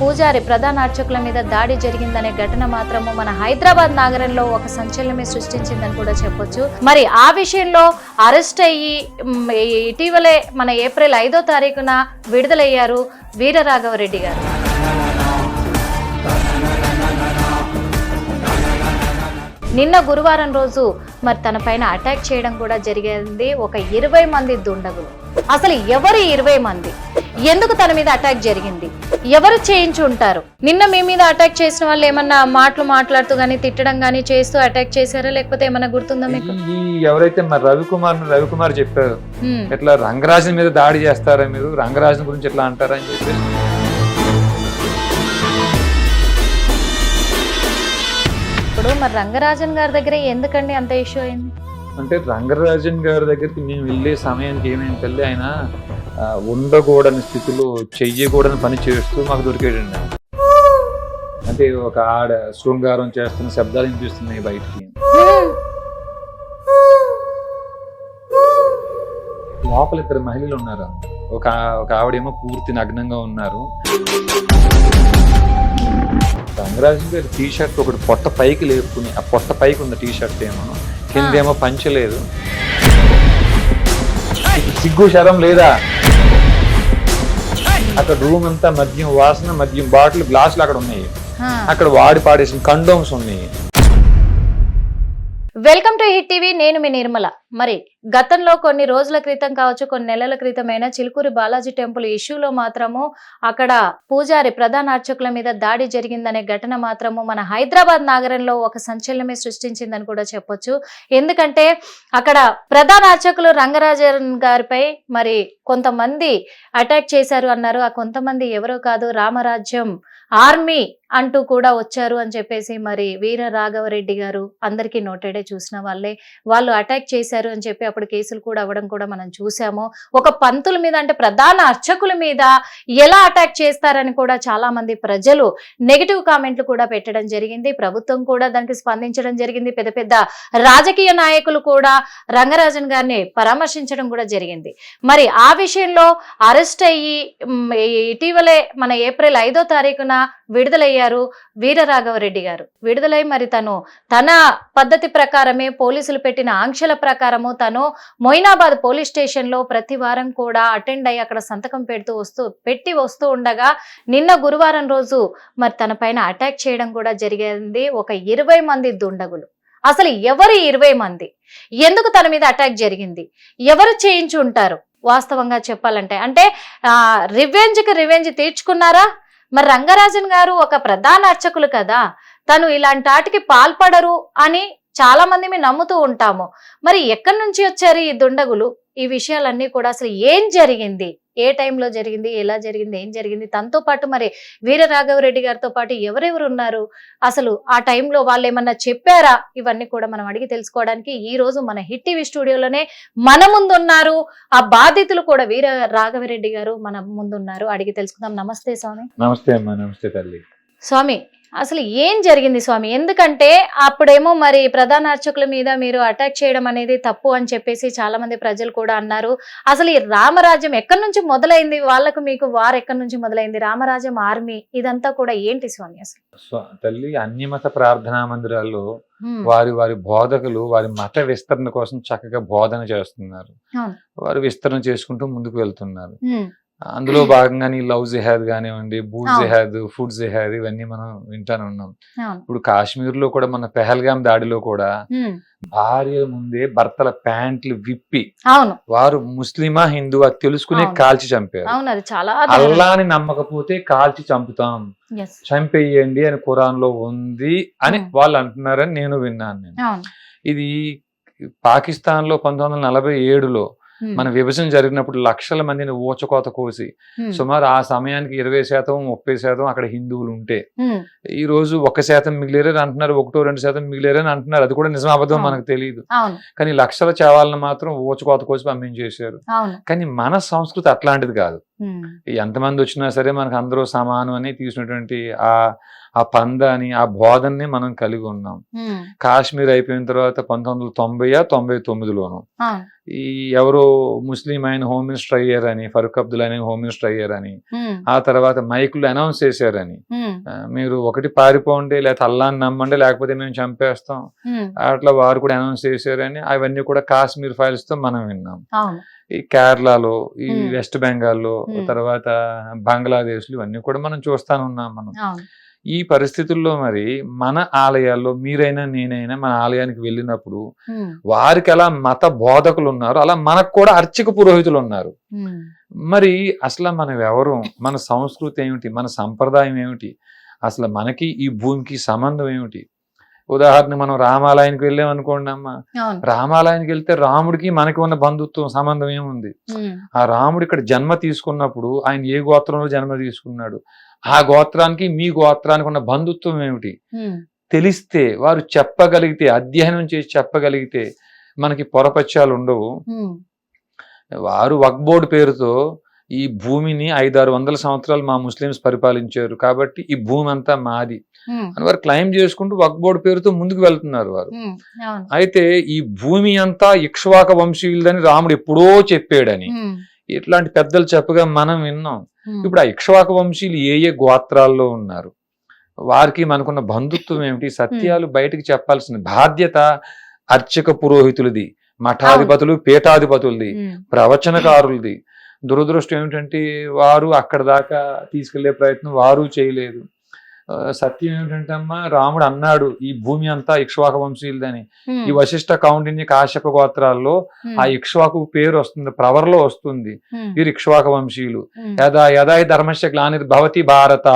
పూజారి ప్రధాన అర్చకుల మీద దాడి జరిగిందనే ఘటన మాత్రము మన హైదరాబాద్ నగరంలో ఒక సంచలనమే సృష్టించిందని కూడా చెప్పొచ్చు. మరి ఆ విషయంలో అరెస్ట్ అయ్యి ఇటీవలే మన ఏప్రిల్ ఐదో తారీఖున విడుదలయ్యారు వీరరాఘవరెడ్డి గారు. నిన్న గురువారం రోజు మరి తన పైన అటాక్ చేయడం కూడా జరిగింది ఒక ఇరవై మంది దుండగులు. అసలు ఎవరు ఇరవై మంది? ఎందుకు తన మీద అటాక్ జరిగింది? ఎవరు చేయించి ఉంటారు? నిన్న మీ మీద అటాక్ చేసిన వాళ్ళు ఏమన్నా మాటలు మాట్లాడుతూ కానీ తిట్టడం కానీ చేస్తూ అటాక్ చేశారా? లేకపోతే ఏమన్నా గుర్తుందా మీకు? ఈ ఎవరైతే మరి రవికుమార్ రవికుమార్ చెప్పారు. ఇట్లా రంగరాజన్ మీద దాడి చేస్తారా మీరు? రంగరాజన్ గురించి ఎట్లా అంటారా అని చెప్పి ఇప్పుడు మరి రంగరాజన్ గారి దగ్గర ఎందుకండి అంత ఇష్యూ అయింది? అంటే రంగరాజన్ గారి దగ్గరికి మేము వెళ్ళే సమయానికి ఏమైంది తల్లి? ఆయన ఉండకూడని స్థితిలో చెయ్యకూడని పని చేస్తూ మాకు దొరికాడండి అంటే ఒక ఆడ శృంగారం చేస్తున్న శబ్దాలు వినిపిస్తున్నాయి బయటికి. లోపల ఇద్దరు మహిళలు ఉన్నారు. ఒక ఒక ఆవిడేమో పూర్తి నగ్నంగా ఉన్నారు. రంగరాజన్ గారి టీ షర్ట్ ఒకటి పొట్ట పైకి లేపుకుని ఆ పొట్ట పైకి ఉన్న టీ షర్ట్ ఏమో కిందేమో పంచలేదు సిగ్గు శరం లేదా? అక్కడ రూమ్ అంతా మద్యం వాసన మద్యం బాటిల్ గ్లాసులు అక్కడ ఉన్నాయి. అక్కడ వాడి పాడేసిన కండోమ్స్ ఉన్నాయి. వెల్కమ్ టు హిట్ టీవీ నేను మీ నిర్మల. మరి గతంలో కొన్ని రోజుల క్రితం కావచ్చు కొన్ని నెలల క్రితమైన చిలుకూరి బాలాజీ టెంపుల్ ఇష్యూలో మాత్రము అక్కడ పూజారి ప్రధాన అర్చకుల మీద దాడి జరిగిందనే ఘటన మాత్రము మన హైదరాబాద్ నగరంలో ఒక సంచలనమే సృష్టించిందని కూడా చెప్పొచ్చు. ఎందుకంటే అక్కడ ప్రధాన అర్చకులు రంగరాజన్ గారిపై మరి కొంతమంది అటాక్ చేశారు అన్నారు. ఆ కొంతమంది ఎవరో కాదు రామరాజ్యం ఆర్మీ అంటూ కూడా వచ్చారు అని చెప్పేసి మరి వీర రాఘవరెడ్డి గారు అందరికీ నోటెడే చూసిన వాళ్ళే. వాళ్ళు అటాక్ చేశారు అని చెప్పి అప్పుడు కేసులు కూడా అవ్వడం కూడా మనం చూసాము. ఒక పంతుల మీద అంటే ప్రధాన అర్చకుల మీద ఎలా అటాక్ చేస్తారని కూడా చాలా మంది ప్రజలు నెగిటివ్ కామెంట్లు కూడా పెట్టడం జరిగింది. ప్రభుత్వం కూడా దానికి స్పందించడం జరిగింది. పెద్ద పెద్ద రాజకీయ నాయకులు కూడా రంగరాజన్ గారిని పరామర్శించడం కూడా జరిగింది. మరి ఆ విషయంలో అరెస్ట్ అయ్యి ఇటీవలే మన ఏప్రిల్ ఐదో తారీఖున విడుదలయ్యారు. వీరరాఘవరెడ్డి గారు. విడుదలై మరి తను తన పద్ధతి ప్రకారమే పోలీసులు పెట్టిన ఆంక్షల ప్రకారము తను మొయినాబాద్ పోలీస్ స్టేషన్లో ప్రతి వారం కూడా అటెండ్ అయ్యి అక్కడ సంతకం పెడుతూ వస్తూ పెట్టి వస్తూ ఉండగా నిన్న గురువారం రోజు మరి తన పైన అటాక్ చేయడం కూడా జరిగింది ఒక ఇరవై మంది దుండగులు. అసలు ఎవరు ఇరవై మంది? ఎందుకు తన మీద అటాక్ జరిగింది? ఎవరు చేయించి ఉంటారు వాస్తవంగా చెప్పాలంటే అంటే రివెంజ్కి రివెంజ్కి రివెంజ్ తీర్చుకున్నారా? మరి రంగరాజన్ గారు ఒక ప్రధాన అర్చకులు కదా తను ఇలాంటి వాటికి పాల్పడరు అని చాలా మంది మేము నమ్ముతూ ఉంటాము. మరి ఎక్కడి నుంచి వచ్చారు ఈ దుండగులు? ఈ విషయాలన్నీ కూడా అసలు ఏం జరిగింది? ఏ టైంలో జరిగింది? ఎలా జరిగింది? ఏం జరిగింది? తనతో పాటు మరి వీర రాఘవరెడ్డి గారితో పాటు ఎవరెవరు ఉన్నారు? అసలు ఆ టైంలో వాళ్ళు ఏమన్నా చెప్పారా? ఇవన్నీ కూడా మనం అడిగి తెలుసుకోవడానికి ఈ రోజు మన హిట్ టీవీ స్టూడియోలోనే మన ముందున్నారు. ఆ బాధితులు కూడా వీర రాఘవరెడ్డి గారు మన ముందున్నారు. అడిగి తెలుసుకుందాం. నమస్తే స్వామి. నమస్తే అమ్మా. నమస్తే తల్లి. స్వామి అసలు ఏం జరిగింది స్వామి? ఎందుకంటే అప్పుడేమో మరి ప్రధాన అర్చకుల మీద మీరు అటాక్ చేయడం అనేది తప్పు అని చెప్పేసి చాలా మంది ప్రజలు కూడా అన్నారు. అసలు ఈ రామరాజ్యం ఎక్కడి నుంచి మొదలైంది? వాళ్ళకు మీకు వారు ఎక్కడి నుంచి మొదలైంది? రామరాజ్యం ఆర్మీ ఇదంతా కూడా ఏంటి స్వామి అసలు? తల్లి అన్యమత ప్రార్థనా మందిరాల్లో. వారి వారి బోధకులు వారి మత విస్తరణ కోసం చక్కగా బోధన చేస్తున్నారు. వారు విస్తరణ చేసుకుంటూ ముందుకు వెళ్తున్నారు. అందులో భాగంగానే లవ్ జిహాద్ కానివ్వండి బూట్. జిహాద్ ఫుడ్ జిహాద్ ఇవన్నీ మనం వింటానే ఉన్నాం ఇప్పుడు కాశ్మీర్లో కూడా మన పెహల్గాం దాడిలో కూడా. భార్య ముందే భర్తల ప్యాంట్లు విప్పి వారు ముస్లిమా హిందువా తెలుసుకునే. కాల్చి చంపారు అల్లాని నమ్మకపోతే కాల్చి చంపుతాం. చంపేయండి అని ఖురాన్లో ఉంది అని. వాళ్ళు అంటున్నారని నేను విన్నాను నేను ఇది పాకిస్తాన్లో పంతొమ్మిది వందల నలభై ఏడులో. మన విభజన జరిగినప్పుడు లక్షల మందిని ఊచకోత కోసి. సుమారు ఆ సమయానికి ఇరవై శాతం ముప్పై శాతం అక్కడ హిందువులు ఉంటే. ఈ రోజు ఒక శాతం మిగిలేరని అంటున్నారు ఒకటో రెండు శాతం మిగిలేరని అంటున్నారు అది కూడా నిజం అబద్ధం అవును. మనకు తెలియదు కానీ లక్షల చావాలను మాత్రం ఊచకోత కోసి పంపించేశారు కానీ మన సంస్కృతి అట్లాంటిది కాదు. ఎంతమంది వచ్చినా సరే మనకు అందరూ సమానం అని తీసినటువంటి ఆ ఆ పందాని ఆ బోధనని మనం కలిగి ఉన్నాం. కాశ్మీర్ అయిపోయిన తర్వాత పంతొమ్మిది వందల తొంభై తొంభై తొమ్మిదిలోను ఈ ఎవరో ముస్లిం ఆయన హోమ్ మినిస్టర్ అయ్యారని ఫరూక్ అబ్దుల్ ఆయన హోమ్ మినిస్టర్ అయ్యారని ఆ తర్వాత మైకులు అనౌన్స్ చేశారని. మీరు ఒకటి పారిపోండి లేకపోతే అల్లాని నమ్మండి లేకపోతే మేము చంపేస్తాం. అట్లా వారు కూడా అనౌన్స్ చేశారని అవన్నీ కూడా కాశ్మీర్ ఫైల్స్తో మనం విన్నాం. ఈ కేరళలో ఈ. వెస్ట్ బెంగాల్లో. తర్వాత బంగ్లాదేశ్ ఇవన్నీ కూడా మనం చూస్తాను ఉన్నాం మనం. ఈ పరిస్థితుల్లో మరి మన ఆలయాల్లో మీరైనా నేనైనా మన ఆలయానికి వెళ్ళినప్పుడు వారికి ఎలా మత బోధకులు ఉన్నారు అలా మనకు కూడా అర్చక పురోహితులు ఉన్నారు. మరి అసలు మనం ఎవరు? మన సంస్కృతి ఏమిటి? మన సంప్రదాయం ఏమిటి? అసలు మనకి ఈ భూమికి సంబంధం ఏమిటి? ఉదాహరణ మనం రామాలయానికి వెళ్ళాం అనుకోండి అమ్మ. రామాలయానికి వెళ్తే రాముడికి మనకి ఉన్న బంధుత్వం సంబంధం ఏముంది? ఆ రాముడు ఇక్కడ జన్మ తీసుకున్నప్పుడు ఆయన ఏ గోత్రంలో జన్మ తీసుకున్నాడు? ఆ గోత్రానికి మీ గోత్రానికి ఉన్న బంధుత్వం ఏమిటి? తెలిస్తే వారు చెప్పగలిగితే అధ్యయనం చేసి చెప్పగలిగితే మనకి పొరపత్యాలు ఉండవు. వారు వక్ బోర్డు పేరుతో ఈ భూమిని ఐదారు వందల సంవత్సరాలు మా ముస్లిమ్స్ పరిపాలించారు కాబట్టి ఈ భూమి అంతా మాది. అని వారు క్లైమ్ చేసుకుంటూ వక్ బోర్డు పేరుతో ముందుకు వెళ్తున్నారు వారు. అయితే ఈ భూమి అంతా ఇక్ష్వాక వంశీయులదని రాముడు ఎప్పుడో చెప్పాడని. ఇట్లాంటి పెద్దలు చెప్పగా మనం విన్నాం. ఇప్పుడు ఆ ఇక్ష్వాక వంశీయులు ఏ ఏ గోత్రాల్లో ఉన్నారు? వారికి మనకున్న బంధుత్వం ఏమిటి? సత్యాలు బయటికి చెప్పాల్సిన బాధ్యత అర్చక పురోహితులది మఠాధిపతులు పీఠాధిపతులది ప్రవచనకారులది. దురదృష్టం ఏమిటంటే వారు అక్కడ దాకా తీసుకెళ్ళే ప్రయత్నం వారు చేయలేదు. సత్యం ఏమిటంటే అమ్మా రాముడు అన్నాడు ఈ భూమి అంతా ఇక్ష్వాక వంశీయులదని. ఈ వశిష్ట కౌండిన్య కాశ్యప గోత్రాల్లో ఆ ఇక్ష్వాకు పేరు వస్తుంది ప్రవర్లో వస్తుంది. వీరు ఇక్ష్వాక వంశీయులు. యదా యదా హి ధర్మస్య గ్లానిర్భవతి భారత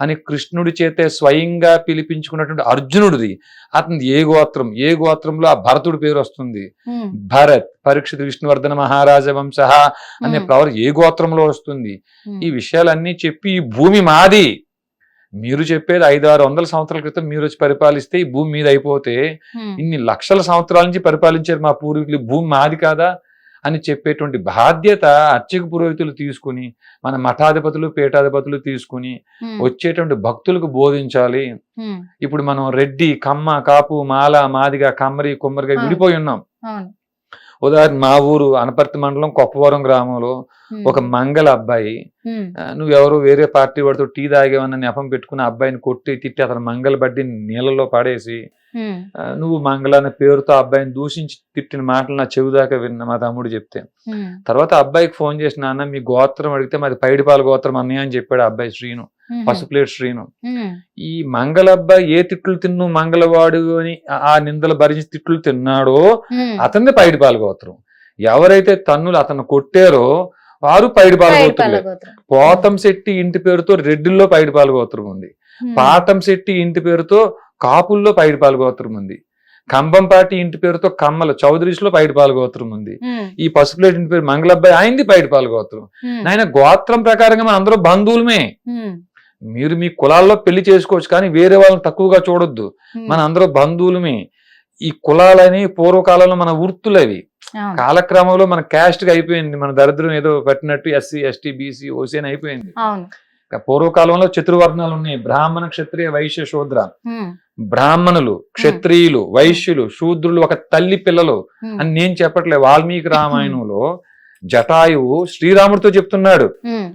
అని కృష్ణుడి చేతే స్వయంగా పిలిపించుకున్నటువంటి అర్జునుడిది. అతని ఏ గోత్రం? ఏ గోత్రంలో ఆ భరతుడి పేరు వస్తుంది? భరత్ పరీక్షిత్ విష్ణువర్ధన మహారాజ వంశ అనే ప్రవర్ ఏ గోత్రంలో వస్తుంది? ఈ విషయాలన్నీ చెప్పి ఈ భూమి మాది. మీరు చెప్పేది ఐదు ఆరు వందల సంవత్సరాల క్రితం మీరు వచ్చి పరిపాలిస్తే ఈ భూమి మీద అయిపోతే ఇన్ని లక్షల సంవత్సరాల నుంచి పరిపాలించారు మా పూర్వీకులు భూమి మాది కాదా అని చెప్పేటువంటి బాధ్యత అర్చక పురోహితులు తీసుకుని మన మఠాధిపతులు పీఠాధిపతులు తీసుకుని వచ్చేటువంటి భక్తులకు బోధించాలి. ఇప్పుడు మనం రెడ్డి కమ్మ కాపు మాల మాదిగా కమ్మరి కుమ్మరిగా. విడిపోయి ఉన్నాం. ఉదాహరణ మా ఊరు అనపర్తి మండలం కొప్పవరం గ్రామంలో ఒక మంగళ అబ్బాయి నువ్వెవరు వేరే పార్టీ వాడితో టీ తాగేవన్న నెపం పెట్టుకుని అబ్బాయిని కొట్టి తిట్టి అతను మంగళ బడ్డి నీళ్ళలో పడేసి నువ్వు మంగళ అనే పేరుతో అబ్బాయిని దూషించి తిట్టిన మాటలు నా చెవి దాకా విన్న మా తమ్ముడు చెప్తే. తర్వాత అబ్బాయికి ఫోన్ చేసి నాన్న మీ గోత్రం అడిగితే మాది పైడిపాల గోత్రం అన్నయ్య అని చెప్పాడు అబ్బాయి శ్రీను ఉమ్, పసుపులేట్ శ్రీను. ఈ మంగళ అబ్బాయి ఏ తిట్లు తిన్ను మంగళవాడు అని ఆ- నిందలు భరించి తిట్లు తిన్నాడో అతన్ని పైడిపాల గోత్రం. ఎవరైతే తన్నులు అతను కొట్టారో వారు పైడిపాల పైడి పాలగోత్రం. పోతం శెట్టి ఇంటి పేరుతో రెడ్డిల్లో పైడిపాల గోత్రం ఉంది పాతం శెట్టి ఇంటి పేరుతో కాపుల్లో పైడిపాల గోత్రం ఉంది కంబంపాటి ఇంటి పేరుతో కమ్మల చౌదరీస్లో పైడిపాల గోత్రం ఉంది ఈ పసుపులేటి ఇంటి పేరు మంగళబ్బాయి ఆయనది పైడిపాల గోత్రం నాయన గోత్రం ప్రకారంగా మన అందరూ బంధువులమే. మీరు మీ కులాల్లో పెళ్ళి చేసుకోవచ్చు కానీ వేరే వాళ్ళని తక్కువగా చూడొద్దు. మన అందరూ బంధువులమే. ఈ కులాలని పూర్వకాలంలో మన వృత్తులవి. అవును. కాలక్రమంలో మన క్యాస్ట్గా అయిపోయింది. మన దరిద్రం ఏదో పెట్టినట్టు ఎస్సీ ఎస్టీ బీసీ ఓసీ అని అయిపోయింది. పూర్వకాలంలో చతుర్వర్ణాలు ఉన్నాయి. బ్రాహ్మణ క్షత్రియ వైశ్య శూద్ర. బ్రాహ్మణులు క్షత్రియులు వైశ్యులు శూద్రులు ఒక తల్లి పిల్లలు అని నేను చెప్పట్లే. వాల్మీకి రామాయణంలో జటాయువు శ్రీరాముడితో చెప్తున్నాడు. ఉమ్,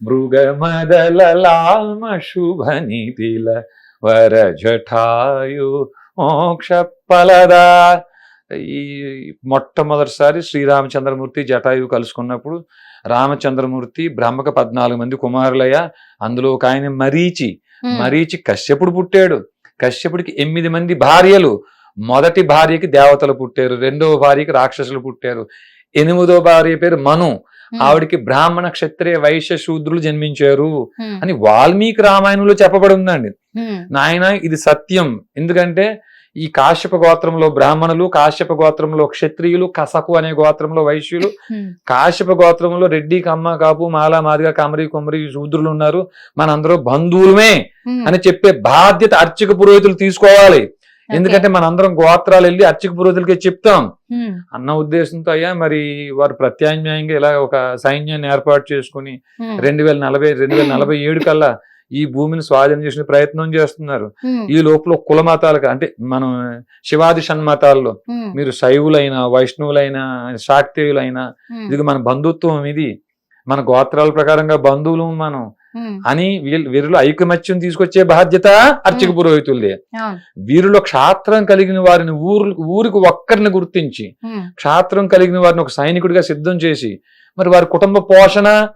మృగమదలామ శుభ నీతిల వర జటాయు మోక్ష ఫలదా ఈ మొట్టమొదటిసారి శ్రీరామచంద్రమూర్తి జటాయువు కలుసుకున్నప్పుడు రామచంద్రమూర్తి బ్రహ్మక పద్నాలుగు మంది కుమారులయ్య అందులో ఒక ఆయన మరీచి. మరీచి కశ్యపుడు పుట్టాడు. కశ్యపుడికి ఎనిమిది మంది భార్యలు. మొదటి భార్యకి దేవతలు పుట్టారు. రెండవ భార్యకి రాక్షసులు పుట్టారు. ఎనిమిదో భార్య పేరు మను. ఆవిడికి బ్రాహ్మణ క్షత్రియ వైశ్య శూద్రులు జన్మించారు ఉమ్, అని వాల్మీకి రామాయణంలో చెప్పబడి ఉందండి ఉమ్, నాయన ఇది సత్యం. ఎందుకంటే ఈ కాశ్యప గోత్రంలో బ్రాహ్మణులు కాశ్యప గోత్రంలో క్షత్రియులు కసకు అనే గోత్రంలో వైశ్యులు కాశ్యప గోత్రంలో రెడ్డి కమ్మ కాపు మాల మాదిగ కమరి కొమరి శూద్రులు ఉన్నారు. మనందరూ బంధువులమే అని చెప్పే బాధ్యత అర్చక పురోహితులు తీసుకోవాలి. ఎందుకంటే మనందరం గోత్రాలు వెళ్ళి అర్చక పురోహితులకి చెప్తాం. అన్న ఉద్దేశంతో అయ్యా మరి వారు ప్రత్యామ్నాయంగా ఇలా ఒక సైన్యాన్ని ఏర్పాటు చేసుకుని రెండు వేల నలభై రెండు వేల నలభై ఏడు కల్లా ఈ భూమిని స్వాధీనం చేసిన ప్రయత్నం చేస్తున్నారు. ఈ లోపల కుల మతాలకు అంటే మనం శివాది షణ్మతాల్లో మీరు శైవులైనా వైష్ణవులైనా శాక్తేయులైనా ఇది మన బంధుత్వం ఇది. మన గోత్రాల ప్రకారంగా బంధువులు మనం. అని వీళ్ళు వీరిలో ఐకమత్యం తీసుకొచ్చే బాధ్యత అర్చక. పురోహితులదే. వీరిలో క్షాత్రం కలిగిన వారిని ఊరు ఊరికి ఒక్కరిని గుర్తించి క్షాత్రం కలిగిన వారిని ఒక సైనికుడిగా సిద్ధం చేసి మరి వారి కుటుంబ పోషణ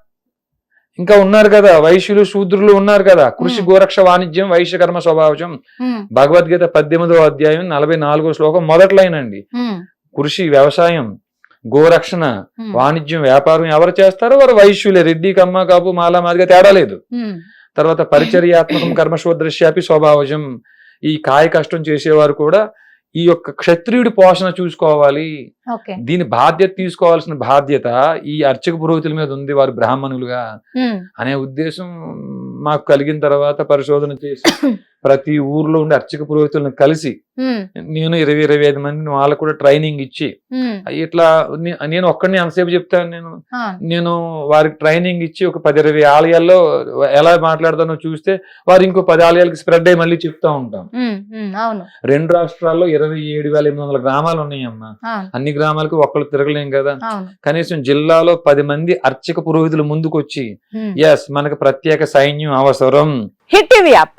ఇంకా ఉన్నారు కదా వైశ్యులు శూద్రులు ఉన్నారు కదా కృషి. గోరక్ష వాణిజ్యం వైశ్య కర్మ భగవద్గీత పద్దెనిమిదో అధ్యాయం నలభై నాలుగో శ్లోకం మొదట్లైనండి. కృషి వ్యవసాయం గోరక్షణ వాణిజ్యం వ్యాపారం ఎవరు చేస్తారో వారు వైశ్యులే. రెడ్డి కమ్మ కాపు మాల మాదిగా తేడా లేదు. తర్వాత పరిచర్యాత్మకం కర్మశోదృశ్యాపి స్వభావజం ఈ కాయ కష్టం చేసేవారు కూడా ఈ యొక్క క్షత్రియుడి పోషణ చూసుకోవాలి. దీని బాధ్యత తీసుకోవాల్సిన బాధ్యత ఈ అర్చక పురోహితుల మీద ఉంది వారు బ్రాహ్మణులుగా. అనే ఉద్దేశం మాకు కలిగిన తర్వాత పరిశోధన చేసి ప్రతి ఊర్లో ఉండే అర్చక పురోహితులను కలిసి నేను ఇరవై ఇరవై ఐదు మందిని వాళ్ళకు కూడా ట్రైనింగ్ ఇచ్చి ఇట్లా నేను ఒక్కడిని ఎంతసేపు చెప్తాను నేను నేను వారికి ట్రైనింగ్ ఇచ్చి ఒక పది ఇరవై ఆలయాల్లో ఎలా మాట్లాడతానో చూస్తే వారు ఇంకో పది ఆలయాలకి స్ప్రెడ్ అయ్యి మళ్ళీ చెప్తా ఉంటాం. రెండు రాష్ట్రాల్లో ఇరవై ఏడు వేల ఎనిమిది వందల గ్రామాలు ఉన్నాయమ్మా. అన్ని గ్రామాలకు ఒక్కళ్ళు తిరగలేం కదా. కనీసం జిల్లాలో పది మంది అర్చక పురోహితులు ముందుకొచ్చి ఎస్ మనకు ప్రత్యేక సైన్యం అవసరం. Hit TV app.